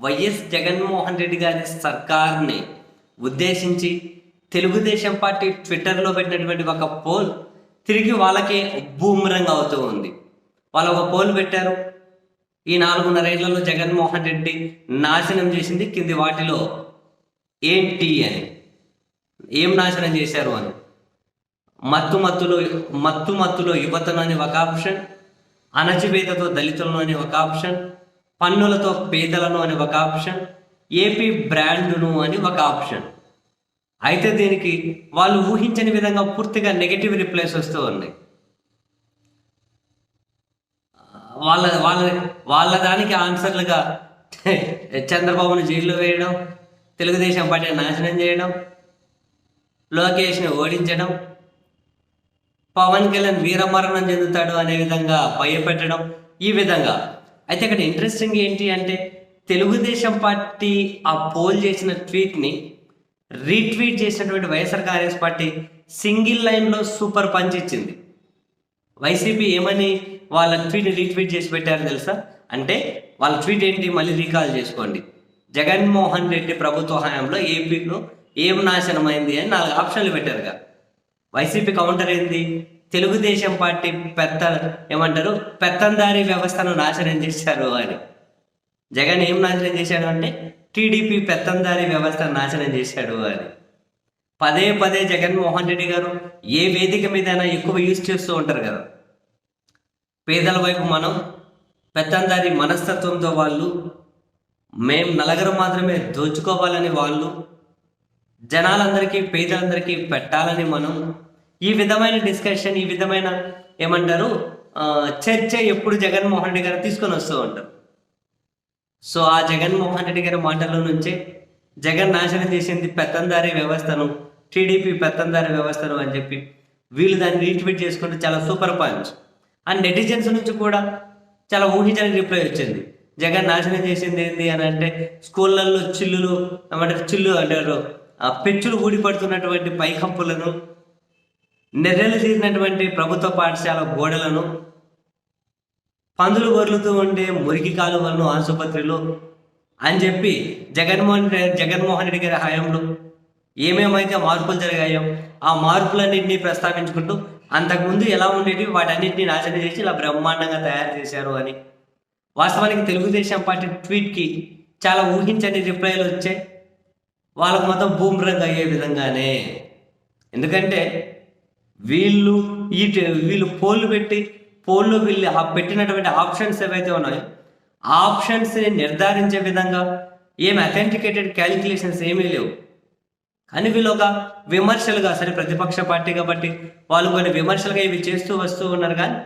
YS Jaganmohan Reddy గారి సర్కార్ని ఉద్దేశించి Telugu Desam party ట్విట్టర్లో పెట్టినటువంటి ఒక పోల్ తిరిగి వాళ్ళకే బూమరంగ్ అవుతూ ఉంది. వాళ్ళు ఒక పోల్ పెట్టారు. ఈ నాలుగున్నరేళ్ళలో జగన్మోహన్ రెడ్డి నాశనం చేసింది కింది వాటిలో ఏంటి అని. ఏం నాశనం చేశారు అని. మత్తు మత్తులో మత్తు మత్తులో యువతను అని ఒక ఆప్షన్ అణచివేతతో దళితులను అని ఒక ఆప్షన్ పన్నులతో పేదలను అని ఒక ఆప్షన్ ఏపీ బ్రాండును అని ఒక ఆప్షన్. అయితే దీనికి వాళ్ళు ఊహించని విధంగా పూర్తిగా నెగటివ్ రిప్లైస్ వస్తూ ఉన్నాయి. వాళ్ళ వాళ్ళ వాళ్ళ దానికి ఆన్సర్లుగా చంద్రబాబును జైల్లో వేయడం తెలుగుదేశం పార్టీని నాశనం చేయడం లోకేష్ని ఓడించడం పవన్ కళ్యాణ్ వీరమరణం చెందుతాడు అనే విధంగా భయపెట్టడం ఈ విధంగా అయితే ఇక్కడ ఇంట్రెస్టింగ్ ఏంటి అంటే తెలుగుదేశం పార్టీ ఆ పోల్ చేసిన ట్వీట్ని రీట్వీట్ చేసినటువంటి వైఎస్ఆర్ కాంగ్రెస్ పార్టీ సింగిల్ లైన్లో సూపర్ పంచ్ ఇచ్చింది. వైసీపీ ఏమని వాళ్ళ ట్వీట్ని రీట్వీట్ చేసి పెట్టారు తెలుసా? అంటే వాళ్ళ ట్వీట్ ఏంటి మళ్ళీ రీకాల్ చేసుకోండి. జగన్మోహన్ రెడ్డి ప్రభుత్వ హయాంలో ఏపీలో ఏం నాశనమైంది అని నాలుగు ఆప్షన్లు పెట్టారుగా. వైసీపీ కౌంటర్ ఏంది? తెలుగుదేశం పార్టీ పెద్ద ఏమంటారు? పెత్తందారీ వ్యవస్థను నాశనం చేశారు అని. జగన్ ఏం నాశనం చేశాడు అంటే టీడీపీ పెత్తందారీ వ్యవస్థను నాశనం చేశాడు అని. పదే పదే జగన్మోహన్ రెడ్డి గారు ఏ వేదిక మీదైనా ఎక్కువ యూజ్ చేస్తూ ఉంటారు కదా. పేదల వైపు మనం పెత్తందారి మనస్తత్వంతో వాళ్ళు మేం నలుగురు మాత్రమే దోచుకోవాలని వాళ్ళు జనాలందరికీ పేదలందరికీ పెట్టాలని మనం ఈ విధమైన డిస్కషన్ ఈ విధమైన ఏమంటారు చర్చ ఎప్పుడు జగన్మోహన్ రెడ్డి గారు తీసుకొని వస్తూ ఉంటారు. సో ఆ జగన్మోహన్ రెడ్డి గారి మాటల నుంచే జగన్ నాశనం చేసింది పెత్తందారీ వ్యవస్థను టీడీపీ పెత్తందారీ వ్యవస్థను అని చెప్పి వీళ్ళు దాన్ని రీట్వీట్ చేసుకుంటే చాలా సూపర్ పాయింట్స్ అండ్ నెటిజన్స్ నుంచి కూడా చాలా ఊహించని రిప్లై వచ్చింది. జగన్ నాశనం చేసింది ఏంటి అని అంటే స్కూళ్ళల్లో చిల్లులు ఏమంటారు చిల్లు అంటారు ఆ పెచ్చులు ఊడిపడుతున్నటువంటి పైకప్పులను నెర్రెలు తీరినటువంటి ప్రభుత్వ పాఠశాల గోడలను పందులు వరులుతూ ఉండే మురికి కాలువలను ఆసుపత్రిలో అని చెప్పి జగన్మోహన్ జగన్మోహన్ రెడ్డి గారి హయాంలో ఏమేమైతే మార్పులు జరిగాయో ఆ మార్పులన్నింటినీ ప్రస్తావించుకుంటూ అంతకుముందు ఎలా ఉండేవి వాటన్నింటినీ నాశనం చేసి ఇలా బ్రహ్మాండంగా తయారు చేశారు అని. వాస్తవానికి తెలుగుదేశం పార్టీ ట్వీట్కి చాలా ఊహించని రిప్లైలు వచ్చాయి. వాళ్ళకు మొత్తం బూమ్రంగ్ అయ్యే విధంగానే. ఎందుకంటే వీళ్ళు ఈ వీళ్ళు పోల్లు పెట్టి పోల్లో వీళ్ళు ఆ పెట్టినటువంటి ఆప్షన్స్ ఏవైతే ఉన్నాయో ఆ ఆప్షన్స్ని నిర్ధారించే విధంగా ఏం అథెంటికేటెడ్ క్యాలిక్యులేషన్స్ ఏమీ లేవు. కానీ వీళ్ళు ఒక విమర్శలుగా సరే ప్రతిపక్ష పార్టీ కాబట్టి వాళ్ళు కొన్ని విమర్శలుగా ఇవి చేస్తూ వస్తూ ఉన్నారు కానీ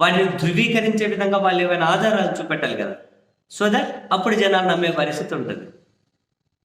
వాటిని ధృవీకరించే విధంగా వాళ్ళు ఏమైనా ఆధారాలు చూపెట్టాలి కదా. సో దట్ అప్పుడు జనాలు నమ్మే పరిస్థితి ఉంటుంది.